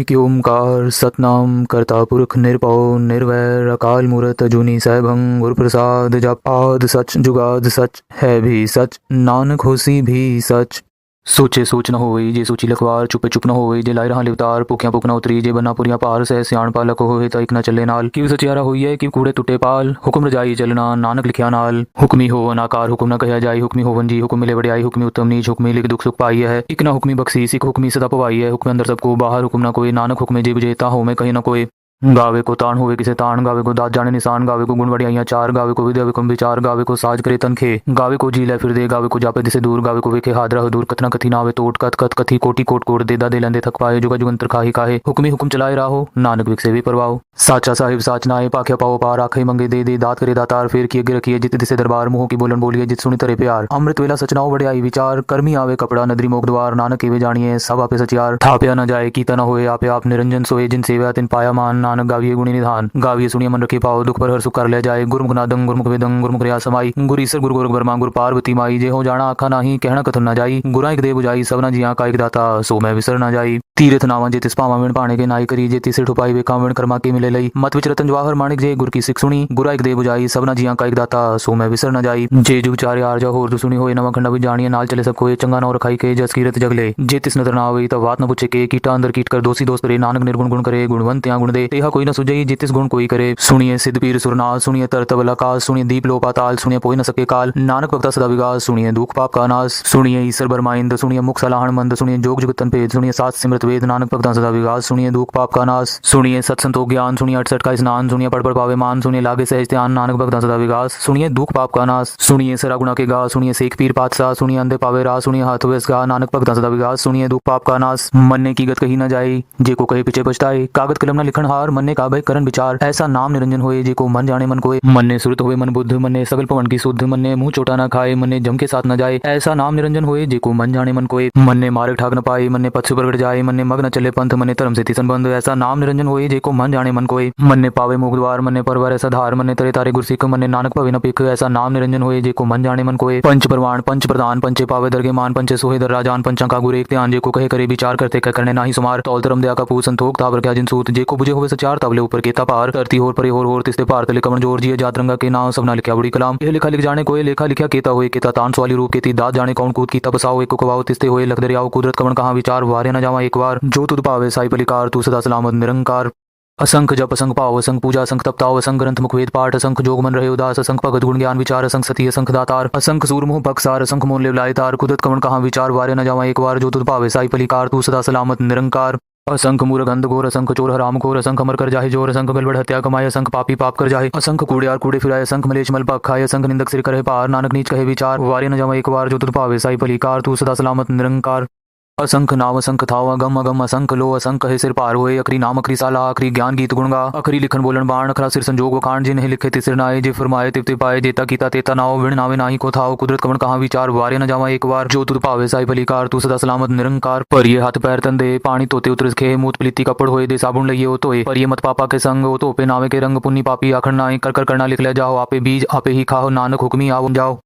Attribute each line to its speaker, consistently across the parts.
Speaker 1: इति ओंकार, सतनाम कर्ता पुरुष निरपौ निर्वैर, अकाल मूर्त, जूनी सैभं गुरुप्रसाद, जपाद, सच जुगाद, सच है भी, सच। नानक होसी भी सच। ਸੋਚੇ ਸੋਚ ਨਾ ਹੋਈ ਜੇ ਸੋਚੀ ਲਖਵਾਰ ਚੁੱਪੇ ਚੁੱਪ ਨਾ ਹੋਈ ਜੇ ਲਾਇ ਰਹਾ ਲਿਵਤਾਰ ਭੁਖਿਆ ਭੁਖ ਨ ਉਤਰੀ, ਜੇ ਬੰਨਾ ਪੁਰੀਆਂ ਭਾਰ ਸਹਿ ਸਿਆਣ ਪਾਲਕ ਹੋਏ ਤਾਂ ਇੱਕ ਨਾ ਚੱਲੇ ਨਾਲ। ਕਿਵ ਸਚਿਆਰਾ ਹੋਈ ਹੈ ਕਿ ਕੂੜੇ ਟੁੱਟੇ ਪਾਲ? ਹੁਕਮ ਰਜਾਈ ਚੱਲਣਾ, ਨਾਨਕ ਲਿਖਿਆ ਨਾਲ। ਹੁਕਮੀ ਹੋ ਅਨਾਕਾਰ, ਹੁਕਮ ਨਾ ਕਹਿਆ ਜਾਈ ਹੁਕਮੀ ਹੋਵਨ ਜੀ, ਹੁਕਮ ਮਿਲੇ ਵਡਿਆਈ, ਹੁਕਮੀ ਉਤਮ ਨੀਚ, ਹੁਕਮੀ ਲਿਖ ਦੁਖ ਸੁਖ ਪਾਈ ਹੈ। ਇੱਕ ਨਾ ਹੁਕਮੀ ਬਖਸ਼ੀ, ਸਿਖ ਹੁਕਮੀ ਸਦਾ ਪਵਾਈ ਹੈ। ਹੁਕਮ ਅੰਦਰ ਸਭ ਕੋ, ਬਾਹਰ ਹੁਕਮ ਨਾ ਕੋਈ, ਨਾਨਕ ਹੁਕਮੇ ਜੀ ਬਜੇਤਾ ਹੋਵੇਂ, ਕਹੇ ਨਾ ਕੋਈ। ਗਾਵੇ ਕੋ ਤਾਣ ਹੋਵੇ ਕਿਸੇ ਤਾਣ ਗਾਵੇ ਕੋ ਦਾਤ ਜਾਣੇ ਨਿਸ਼ਾਨ ਗਾਵੇ ਕੋ ਗੁਣ ਵਡਿਆਈਆਂ ਚਾਰ ਗਾਵੇ ਕੋ ਵਿਦਿਆ ਵਿਕਮ ਵਿਚਾਰ ਗਾਵੇ ਕੋ ਸਾਜ ਕਰੇ ਤਨਖੇ ਗਾਵੇ ਕੋ ਜੀ ਲੈ ਫਿਰ ਦੇ ਗਾਵੇ ਕੋ ਜਾਪੇ ਦਿਸੇ ਦੂਰ ਗਾਵੇ ਕੋ ਵੇਖੇ ਹਾਦਰਾ ਦੂਰ ਕਤਨਾ ਕਥੀ ਨਾਵੇ ਟੋਟ ਕਤ ਕਤ ਕਥੀ ਕੋਟੀ ਕੋਟ ਕੋਟ ਦੇਦਾ ਦੇ ਲੈਂਦੇ ਥਕ ਪਾਏ ਜੁਗਾ ਜੁਗੰਤਰ ਖਾਹੀ ਕਾਹੇ ਹੁਕਮੀ ਹੁਕਮ ਚਲਾਏ ਰਾਹੋ ਨਾਨਕ ਵਿਕਸੇ ਵੀ ਪਰਵਾਓ ਸਾਚਾ ਸਾਹਿਬ ਸਾਚ ਨਾਏ ਪਾਖਿਆ ਪਾਓ ਪਾਰ ਆਖੇ ਮੰਗੇ ਦੇ ਦੇ ਦਾਤ ਕਰੇ ਦਾਤਾਰ ਫੇਰ ਕੀ ਅੱਗੇ ਰਖੀਏ ਜਿਤ ਦਿਸੇ ਦਰਬਾਰ ਮੂੰਹ ਕੀ ਬੋਲਣ ਬੋਲੀਏ ਜਿਤ ਸੁਣੀ ਤਰੇ ਪਿਆਰ ਅੰਮ੍ਰਿਤ ਵੇਲਾ ਸਚਨਾਓ ਵਡਿਆਈ ਵਿਚਾਰ ਕਰਮੀ ਆਵੇ ਕਪੜਾ ਨਦਰੀ ਮੋਖ ਦਵਾਰ ਨਾਨਕ ਕੀਵੇ ਜਾਣੀਏ ਸਭ ਆਪੇ ਸਚਿਆਰ ਥਾਪਿਆ ਨ ਜਾਏ ਕੀਤਾ ਨ ਹੋਏ ਆਪੇ ਆਪ ਨਿਰੰਜਨ ਸੋਏ ਜਿਨ ਸੇਵਾ ਤਿਨ ਪਾਇਆ ਮਾਨ ਨਾਨਕ ਗਾਵੀਏ ਗੁਣੀ ਨਿਧਾਨ, ਗਾਵੀਏ ਸੁਣੀਏ ਮਨ ਰਖੇ ਪਾਓ ਦੁਖ ਪਰ ਹਰ ਸੁਖ ਕਰ ਲਿਆ ਜਾਏ, ਗੁਰਮੁਖ ਨਾਦੰ, ਗੁਰਮੁਖ ਵੇਦੰ, ਗੁਰਮੁਖ ਰਿਆ ਸਮਾਈ, ਗੁਰ ਈਸਰ ਗੁਰ ਗੋਰਖ ਬਰਮਾ, ਗੁਰ ਪਾਰਵਤੀ ਮਾਈ ਜੇ ਹੋ ਜਾਣਾ ਆਖਾ ਨਾਹੀ, ਕਹਿਣਾ ਕਥਨ ਨਾ ਜਾਈ, ਗੁਰਾਂ ਇੱਕ ਦੇ 부ਜਾਈ ਸਭਨਾ ਜੀਆਂ ਕਾ ਇੱਕ ਦਾਤਾ, ਸੋ ਮੈਂ ਵਿਸਰ ਨਾ ਜਾਈ। ਤੀਰਥ ਨਾਵਾਂ ਜੇ ਤਿਸ ਭਾਵਾਂ ਵਿਣ ਪਾਣੇ ਕੇ ਨਾਈ ਕਰੀ, ਜੇ ਤਿਸੇ ਠੁਪਾਈ ਵੇਖਾਂ ਵਿਣ ਕਰਮਾ ਕੀ ਮਿਲੇ ਲਈ। ਮਤ ਵਿਚ ਰਤਨ ਜਵਾਹਰ ਮਾਣਿਕ ਜੇ, ਗੁਰ ਕੀ ਸਿੱਖ ਸੁਣੀ, ਗੁਰਾ ਇੱਕ ਦੇ 부ਜਾਈ ਸਭਨਾ ਜੀਆਂ ਕਾ ਇੱਕ ਦਾਤਾ, ਸੋ ਮੈਂ ਵਿਸਰ ਨਾ ਜਾਈ। ਜੇ ਜੁਗ ਚਾਰੇ ਆਰ ਜਾ ਹੋਰ ਤੂੰ ਸੁਣੀ ਹੋਏ, ਨਵਾਂ ਖੰਡਾ ਵੀ ਜਾਣੀਏ, ਨਾਲ ਚਲੇ ਸਭ ਕੋਏ, ਚੰਗਾ ਨਾ ਰਖਾਈ ਕੇ, ਜਸ ਕੀਰਤ ਜਗਲੇ। ਜੇ ਤਿਸ ਨਦਰ ਨਾ ਹੋਈ ਤਾਂ ਬਾਤ ਨਾ ਪੁੱਛੇ ਕੇ, ਕੀਟਾ ਅੰਦਰ ਕੀਟ ਕਰ, ਦੋਸੀ ਦੋਸਤ ਰੇ, ਨਾਨਕ ਨਿਰਗੁਣ ਗੁਣ ਕਰੇ, ਗੁਣਵੰਤਿਆਂ ਗੁਣ ਦੇ यह कोई न सुझे जितिस गुण कोई करे। सुनिए सिद्ध पीर सुरनाल, सुनिए तरत वाला काल सुनिए दीप लो पाताल सुनिए पोई न सके काल। नानक भक्ता सदा विकास सुनिए दुख पाप का नाश। सुनिए ईश्वर बरमाइंद सुनिए मुख सलाहण मंद, सुनिए जोग जगतन भेद, सुनिए सात सिमृत वेद, नानक भक्ता सदा विकास सुनिए दुख पाप का नाश। सुनिए सत्संतोष ज्ञान, सुनिए अठसठ का स्नान, सुनिए पड़ पड़ पावे मान सुनिए लागे सहज ध्यान, नानक भक्ता सदा विकास सुनिए दुख पाप का नाश। सुनिए सरा गुणा के गा सुनिए सेख पीर पातशाह, सुनिए अंधे पावे रा सुनिए हाथ वेस गा नानक भक्ता सदा विकास सुनिए दुख पाप का नाश। मन ने की गत कही न जाए, जे को कहे पीछे पछताए। कागज़ कलम न लिखन हार मन्ने का भय करन विचार ऐसा नाम निरंजन होए जे को मन जाने मन कोय मन्ने सुरत होए मन बुद्ध मन्ने सगल पवन की शुद्ध मन्ने मुँह चोटा न खाए मन्ने जम के साथ न जाए ऐसा नाम निरंजन होए जे को मन जाने मन कोए मन ने मार्ग ठाक न पाए मन्ने पथ प्रगट जाए मन्ने मग न चले पंथ मन्ने धर्म से संबंध ऐसा नाम निरंजन होए जे को मन जाने मन कोय मन ने पावे मुख द्वार मन ने परवर ऐसा धार मन ने तरे तारे गुरसिख मन ने नानक पवे न पिख ऐसा नाम निरंजन होए जे को मन जाने मन कोय पंच प्रवाण पंच प्रधान पंचे पावे दरगे मान पंचे सोहे दर राजान पंचा का गुर ध्यान जे को कहे करे विचार करते करने नाही सुमार तौल धर्म दया का पूत संतोख क्या जिन सूत जे को बुझे होवे सचार तबले ऊपर केता पार धरती होर परे होर होर तिसते पार तले कमन ज़ोर जी जात रंगा के नाम सबना लिखा बड़ी कलाम। यह लिखा लिख जाने कोई लेखा लिखा केता होए केता तान सवाली रूप केती दात जाने कौन कूद कीता बसाओ एक कुवाओ तिसते होए लख दरियाओ कुदरत कमन कहाँ विचार वारे न जावा एक बार जो तुद पावे साई पलिकार, तू सदा सलामत निरंकार। असंख जप, असंख पाव, असंख पूजा, असंख तपताव, असंख ग्रंथ मुख वेद पाठ, असंख जोग मन रहे उदास, असंख भगत गुण ज्ञान विचार, असंख सती, असंख दातार, असंख सूरमुह भक्सार असंख मोल लिवलाय तार कुदत कमन कहाँ विचार वारे न जावा एक बार जो तुद पावे साई पलिकार, तू सदा सलामत निरंकार। असंख मूर गंध घोर, असंख चोर, हराम घोर, असंख अमर कर जाए ज़ोर, असंख गलबड़, हत्या कमाए, असंख पापी पाप कर जाए असंख कूड़े आर कूड़े फिराए, असंख मलेच मल पाप खाए, असंख निंदक सिर करे पार। नानक नीच कहे विचार, वारे न जमा एक बार जो तुद पावे, साई पलिकार, तू सदा सलामत, निरंकार। ਅਸੰਖ ਨਾਮ ਅਸੰਖ ਥਾਵਾ ਗਮ ਅਗਮ ਅਸੰਖ ਲੋ ਅਸੰਖ ਹੈ ਸਿਰ ਪਾਰ ਹੋਏ, ਅਖਰੀ ਨਾਮ ਅਖਰੀ ਸਾਲਾ, ਅਖਰੀ ਗਿਆਨ ਗੀਤ ਗੁਣਗਾ ਅਖਰੀ ਲਿਖਣ ਬੋਲਣ ਬਾਣ, ਅਖਰਾ ਸਿਰ ਸੰਜੋਗ ਵਖਾਣ ਜਿਨ ਲਿਖੇ ਤਿਸਰ ਨਾਏ ਜੇ ਫਰਮਾਏ ਤਿਵਤੇ ਪਾਏ ਜੇਤਾ ਕੀਤਾ ਤੇਤਾ ਨਾਉ ਵਿਣ ਨਾਵੇ ਨਾਹੀ ਕੋ ਥਾਉ ਕੁਦਰਤ ਕਵਣ ਕਹਾ ਵਿਚਾਰ ਵਾਰੇ ਨਾ ਜਾਵਾ ਇੱਕ ਵਾਰ, ਜੋ ਤੁਧ ਭਾਵੇ ਸਾਈ ਭਲੀਕਾਰ ਤੂੰ ਸਦਾ ਸਲਾਮਤ ਨਿਰੰਕਾਰ। ਭਰੀਏ ਹੱਥ ਪੈਰ ਤੰਦੇ, ਪਾਣੀ ਤੋਤੇ ਉਤਰਸ ਖੇ ਮੂਤ ਪਲੀਤੀ ਕਪੜ ਹੋਏ, ਦੇ ਸਾਬਣ ਲਈਏ ਉਹ ਧੋਏ। ਭਰੀਏ ਮਤ ਪਾਪਾ ਕੇ ਸੰਗ, ਉਹ ਧੋਪੇ ਨਾਵੇ ਕੇ ਰੰਗ, ਪੁੰਨੀ ਪਾਪੀ ਆਖਣ ਨਾਏ ਕਰ ਕਰ ਕਰਨਾ ਲਿਖ ਲੈ ਜਾਓ, ਆਪੇ ਬੀਜ ਆਪੇ ਹੀ ਖਾਓ, ਨਾਨਕ ਹੁਕਮੀ ਆਵੋ ਜਾਓ।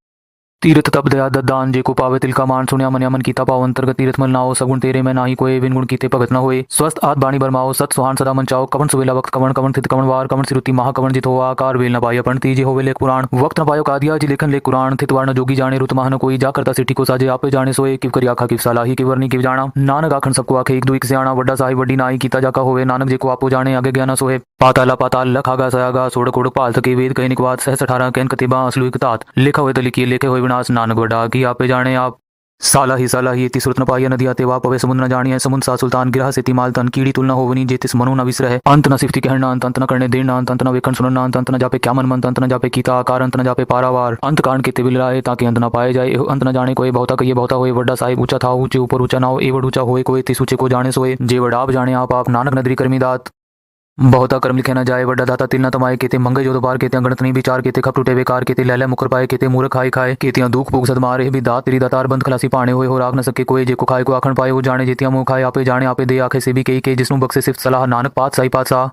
Speaker 1: तीर्थ तप दया दान जे को पावे तिल का मान सुनिया मन मन कीता पाव अंतर्गत तीर्थ मल नाओ, सगुण तेरे में नाही कोई विन गुण कीते भगत न होए। स्वस्थ आत बाणी बरमाओ, सत सुहान सदा मन चाओ। कवन सुवेला वक्त, कवन कवन स्थित, कवन वार, कवन सिरुति, महा कवन जित हो, आकार, वेल न पाया पण तीजे होवे लेख पुराण। वक्त न पायो कादिया, जी लेखन लेख कुरान थित वार न जोगी जाने रुत महान कोई। जा करता सिटी को साजे, आपे जाने सोए। किव करी आखा, किव सलाही किव वरनी, किव जाना नानक आखन सबको आखे, एक दुई सियाणा। वड्डा साहिब, वड्डी नाई, कीता जाका होवे। नानक जे को आपो जाने आगे ज्ञान सोहे। पाताला पाताल लखागा सयागा, सोड़ कोड़ पाल थके, वेद कही निकवाद सहस अठारह, कैन कतिबा असलु एक तात। लिखा हुए तो लिखिए, लिखे हुए विनाश नानक वड्डा की आपे जाने आप। साला ही साला ही सुरत न पाइया नदिया ते पवे समुद्र न जानिए समुद्र सा सुल्तान गिरह से तिमाल तन कीड़ी तुलना होवनी। जे तिस मनो न विसर है अंत न सिफती कहना अंत अंत न करने देना अंत अंत न वेखन सुनना अंत अंत न जापे क्या मन मंत, अंत न जापे कीता आकार, अंत न जापे पारावार। अंत कारण के तिबिल राय ताकि अंत न पाए जाए। अंत न जाने कोई बहुता कहिए, बहुता होए। वड्डा साहिब ऊँचा था, ऊँचे ऊपर ऊँचा ना हो एवड ऊँचा होए कोई तिस ऊँचे को जाने सोए। जे वडाप जाने आप आप नानक नदरी करमी ਬਹੁਤਾ ਕਰਮ ਲਿਖਿਆ ਨਾ ਜਾਏ, ਵੱਡਾ ਦਾਤਾ ਤਿਲ ਨਾ ਤਮਾਏ ਕੀਤੇ ਮੰਗੇ ਜੋ ਬਾਰ ਕੀਤੇ ਗਣਤ ਨਹੀਂ ਵਿਚਾਰ ਕੀਤੇ ਖਪ ਟੁੱਟੇ ਵੇਕਾਰ ਕੀਤੇ, ਲੈ ਲੈ ਮੁਕਰ ਪਾਏ ਕੀਤੇ, ਮੂਰਖ ਖਾਏ ਖਾਏ, ਕੀਤੀਆਂ ਦੁੱਖ ਭੋਗ ਸਦਮਾਰ ਇਹ ਵੀ ਦਾਤ ਤੇਰੀ ਦਾਤਾਰ ਬੰਦ ਖਲਾਸੀ ਪਾਣੇ ਹੋਏ, ਹੋ ਰਾਖ ਨਾ ਸਕੇ ਕੋਈ ਜੇ ਕੋ ਖਾਏ ਕੋ ਆਖਣ ਪਾਏ, ਉਹ ਜਾਣੇ ਜੀਤੀਆਂ ਮੂੰਹ ਖਾਏ, ਆਪੇ ਜਾਣੇ, ਆਪੇ ਦੇ ਆਖੇ ਸੇ ਵੀ ਕਹੀ ਕੇ ਜਿਸ ਨੂੰ ਬਖਸ਼ੇ ਸਿਫਤ ਸਲਾਹ, ਨਾਨਕ ਪਾਤਸ਼ਾਹੀ ਪਾਤਸ਼ਾਹ।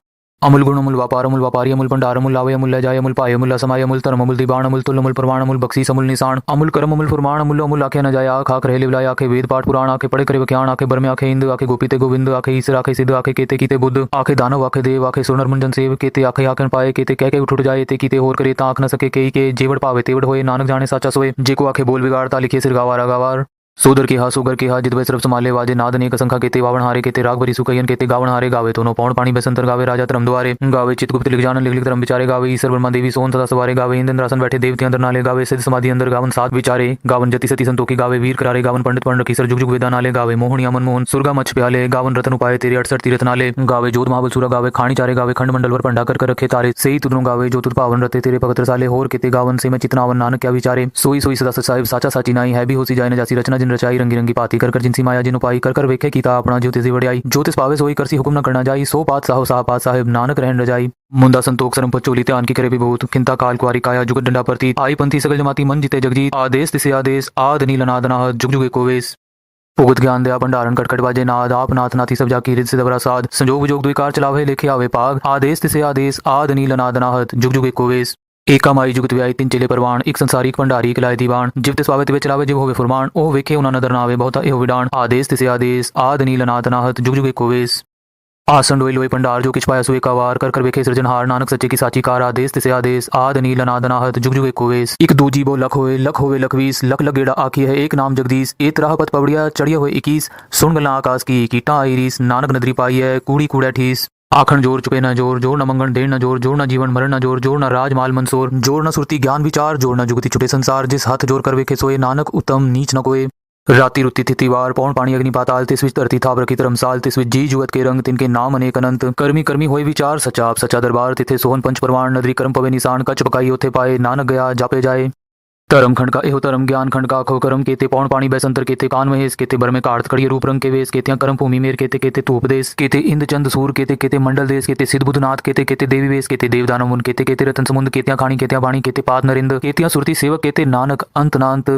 Speaker 1: ਅਮੁਲ ਗੁਣ, ਅਮੁਲ ਵਪਾਰ, ਅਮੁਲ ਵਪਾਰੀ, ਅਮੁਲ ਭੰਡਾਰ, ਅਮੁਲ ਲਾਵੇ, ਅਮੁਲ ਲਜਾਏ ਅਮੁਲ ਪਾਏ, ਅਮੁਲ ਸਮਾਏ ਅਮੁਲ ਧਰਮ, ਅਮੁਲ ਦੀਵਾਨ, ਅਮੁਲ ਤੁਲ, ਅਮੁਲ ਪ੍ਰਵਾਨ, ਅਮੁਲ ਬਖਸ਼ੀਸ, ਅਮੁਲ ਨਿਸ਼ਾਨ, ਅਮੁਲ ਕਰਮ, ਅਮੁਲ ਫਰਮਾਨ, ਅਮੁਲ ਅਮੁਲ ਆਖੇ ਨਾ ਜਾਇਆ ਆਖ ਰਹੇ ਲਿਵਲਾਇ ਆਖੇ ਵੇਦ ਪਾਠ ਪੁਰਾਣ, ਆਖੇ ਪੜੇ ਕਰੇ ਵਿਖਿਆਨ, ਆਖੇ ਬਰਮੇ, ਆਖੇ ਇੰਦ ਆਖੇ ਗੋਪੀ ਤੇ ਗੋਬਿੰਦ, ਆਖੇ ਈਸਰ, ਆਖੇ ਸਿੱਧ, ਆਖੇ ਕੀਤੇ ਕੀਤੇ ਬੁੱਧ, ਆਖੇ ਦਾਨਵ, ਆਖੇ ਦੇਵ, ਆਖੇ ਸੁਨਰ ਮੰਜਨ ਸੇਵ, ਕੀਤੇ ਆਖੇ ਆਖਣ ਪਾਏ, ਕੀਤੇ ਕਹਿ ਕੇ ਉਠ ਉਠ ਜਾਏ, ਤੇ ਕੀਤੇ ਹੋਰ ਕਰੇ ਤਾਂ ਆਖ ਨਾ ਸਕੇ ਕਈ ਕੇ ਜੀਵੜ ਭਾਵੇ ਤੇਵੜ ਹੋਏ, ਨਾਨਕ ਜਾਣੇ, ਸੱਚਾ ਸੋਏ, ਜੇ ਕੋ ਆਖੇ ਬੋਲ ਵਿਗਾੜਤਾ ਲਿਖੇ ਸਿਰਗਾਵਾ ਰਗਾਵਾਰ सोदर के हा सुगर के हा जितवे सर्व समाले वाजे, नाद अनेक संख्या केते, वावण हारे केते, राग भरी सुकयन केते, गावण हारे गावे दोनों पौण पाणी बसंतर गावे, राजा तरम द्वारे गावे चितगुप्त लिख जान लिख लिख तरम विचारे गावे, ईश्वर ब्रह्मा देवी, सोन सदा सवारे गावे इंद्र आसन बैठे, देवते अंदर नाले गावे, सिद्ध समाधि अंदर गावन, सात विचारे गावन, जति सती संतोखी गावे, वीर करारे गावन, पंडित पंड की सर, जुग जुग वेदा नाले गावे, मोहनिया मनमोहन, सुरगा मच प्याले, गावन रतन उपाय, तेरे अड़सठ तीरथ नाले गावे, जोत महाबल सुरा गावे, खाणी चारे गावे, खंड मंडल वर पंडा कर रखे तारे सही तुदनु गावे, जो तुद पावन रते, तेरे भगत साले होर केते गावन, से मैं चितनावन, नानक क्या विचारे, सोई सोई सदा साहिब, साचा साची नाई, है भी होसी जाए न जासी रचना जिन रचाई रंगी रंगी पाती। कर कर जिनसी माया जिन उपाई। कर कर वेखे कीता अपना ज्योतिष वड़ियाई। ज्योतिष पावे सोई करसी हुक्म न करना जाई। सो पात साहो साह पात साहिब नानक रहन रजाई मुंदा संतोख सरम पचोली ध्यान की करे विभूत। किंता काल कुआरी काया जुगत डंडा प्रतीत। आई पंथी सगल जमाती मन जिते जगजीत। आदेश तिसे आदेश। आद नील अनादना जुग जुगे कोवेश। भुगत ज्ञान दया भंडारण कटकट बाजे नाद। आप नाथ नाथी सब जाकी रिद से दबरा साध। संजोग विजोग द्विकार चलावे लेखे आवे पाग। आदेश तिसे आदेश। आद नील अनादनाहत जुग जुगे कोवेश। ਏਕਾ ਮਾਈ ਜੁਗਤ ਵਿਆਹੀ ਤਿੰਨ ਚੇਲੇ ਪਰਵਾਨ, ਇੱਕ ਸੰਸਾਰੀ ਭੰਡਾਰੀ, ਇੱਕ ਦੀਵਾਨ। ਜਿਵ ਤੇ ਸਵਾਵੇ ਤੇ ਵਿੱਚ ਚਲਾਵੇ ਜਿਵ ਹੋਵੇ ਫੁਰਮਾਨ, ਉਹ ਵੇਖੇ ਉਹਨਾਂ ਨਦਰ ਨਾ ਆਵੇ ਬਹੁਤਾ ਇਹੋ ਵਿਡਾਨ। ਆਦੇਸ ਤਿਸੇ ਆਦੇਸ ਆਦ ਨੀਲ ਅਨਾਦ ਨਾਹਤ, ਜੁਗ ਜੁਗੇ ਕੋਵੇਸ ਆਸਨ ਲੋਏ ਲੋਏ ਭੰਡਾਰ, ਜੋ ਕਿਛ ਪਾਇਆ ਸੋ ਏਕਾਵਾਰ ਕਰ ਕਰ ਵੇਖੇ ਸਿਰਜਣਹਾਰ ਨਾਨਕ ਸੱਚੇ ਕੀ ਸਾਚੀ ਕਾਰ। ਆਦੇਸ ਤਿਸੇ ਆਦੇਸ ਆਦ ਨੀਲ ਅਨਾਦ ਨਾਹਤ, ਜੁਗ ਜੁਗੇ ਕੋਵੇਸ ਇੱਕ ਦੂਜੀ ਬੋ ਲਖ ਹੋਏ, ਲਖ ਹੋਵੇ ਲਖਵੀਸ ਲਖ ਲਗੇੜਾ ਆਖੀ ਹੈ, ਏਕ ਨਾਮ ਜਗਦੀਸ਼। ਏ ਤਰਾਹ ਪਤ ਪਵੜਿਆ ਚੜਿਆ ਹੋਏ 21 ਸੁਣ ਗੱਲਾਂ ਆਕਾਸ਼ ਕੀ, ਕੀਟਾਂ ਆਈ ਰੀਸ। ਨਾਨਕ ਨਦਰੀ ਪਾਈ ਹੈ, ਕੂੜੀ ਕੂੜਾ ਠੀਸ। ਆਖਣ ਜੋਰ ਚੁਕੇ ਨਾ ਜੋਰ ਜੋਰ ਨਾ ਮੰਗਣ ਦੇਣ ਨਾ ਜੋਰ ਜੋਰ ਨਾ ਜੀਵਨ ਮਰਨ ਨਾ ਜੋਰ ਜੋਰ ਨਾ ਰਾਜ ਮਾਲ ਮਨਸੋਰ, ਜੋਰ ਨਾ ਸੁਰਤੀ ਗਿਆਨ ਵਿਚਾਰ, ਜੋਰ ਨਾ ਜੁਗਤੀ ਛੁਟੇ ਸੰਸਾਰ, ਜਿਸ ਹੱਥ ਜੋਰ ਕਰ ਵੇਖੇ ਸੋਏ ਨਾਨਕ, ਉਤਮ ਨੀਚ ਨਾ ਕੋਏ। ਰਾਤੀ ਰੁੱਤੀ ਤਿਤੀ ਵਾਰ ਪੌਣ ਪਾਣੀ ਅਗਨੀ ਪਾਤਾਲ, ਤਿਸ ਵਿੱਚ ਧਰਤੀ ਥਾਪ ਰਕੀ ਧਰਮਸਾਲ, ਤਿਸ ਵਿੱਚ ਜੀ ਜੁਗਤ ਕੇ ਰੰਗ ਤਿਨਕੇ ਨਾਮ ਅਨੇਕ ਅਨੰਤ। ਕਰਮੀ ਕਰਮੀ ਹੋਏ ਵਿਚਾਰ ਸਚਾਪ ਸਚਾ ਦਰਬਾਰ, ਤਿਥੇ ਸੋਹਨ ਪੰਚ ਪ੍ਰਵਾਨ, ਨਦਰੀ ਕਰਮ ਪਵੇ ਨਿਸ਼ਾਨ, ਕਚ ਪਕਾਈ, ਉਥੇ ਪਾਏ ਨਾਨਕ ਗਿਆ, ਜਾਪੇ ਜਾਏ। धर्म खंड का एहो धर्म ज्ञान खंड का खो कर्म केते पौन पानी बैसंतर केते कान महेश केते बर में कार्त कड़िय रूप रंग के वेश केते कर्म भूमि मेर केते केते तूप देश केते इंद चंद सूर केते केते मंडल देश केते सिद्ध बुधनाथ केते केते देवी वेश केते देवदानव मुन केते केते रतन समुंद केतिया खाणी केतिया बाणी केते पाद नरिंद केतिया सुरती सेवक केते नानक अंत नांत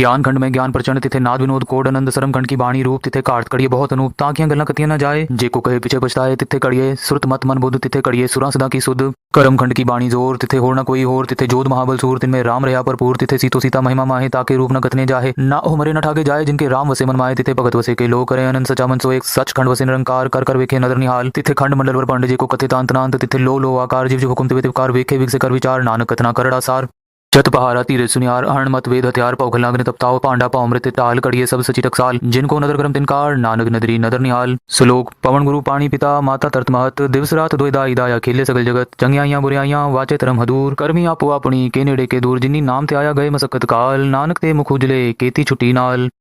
Speaker 1: ज्ञान खंड में ज्ञान प्रचंड, तिथे नाद विनोद, कोड आनंद सरम खंड की बाणी रूप, तिथे कार्त कड़िए बहुत अनूप, ताकियाँ गल्ला कतियाँ न जाए, जे को कहे पीछे पछताए, तिथे कड़िए सुरत मत मन बुद्ध, तिथे कड़िए सुरा सदा की सुध करम खंड की बाणी ज़ोर, तिथे होर न कोई होर, तिथे जोध महाबल सूर, तिनमें राम रहा भरपूर, तिथे सीतो सीता महिमा माहे, ताके रूप न कथने जाहे, ना हो मरे न ठाके जाए, जिनके राम वसे मन माए तिथे भगत वसे के लोग करे अनंत, सचा मन सो एक सच खंड वसे निरंकार, कर कर वेखे नदर निहाल, तिथे खंड मंडल वर पंड, जे को कथित अंत नांत, तिथे लो लो आकार, जीव जो हुकुम, तिवे तिवकार, वेखे विकसे कर विचार, नानक कथना करड़ा सार। जत पहारा तीर सुनियार अहण मत वेद हथियार पौखल नागन तपताव पांडा पावमृत टाल कड़िए सब सची टकसाल जिनको नदर करम तिनकार नानक नदरी नदर निहाल सुलोक पवन गुरु पाणी पिता माता तरत महत दिवस रात दोयदा इदाया खेले सगल जगत चंगियाइयां बुराइयां वाचे तरम हदूर करमी आपो अपनी के नेड़े के दूर जिन्नी नाम ते आया गए मसकत काल नानक ते मुख उजले केती छुट्टी नाल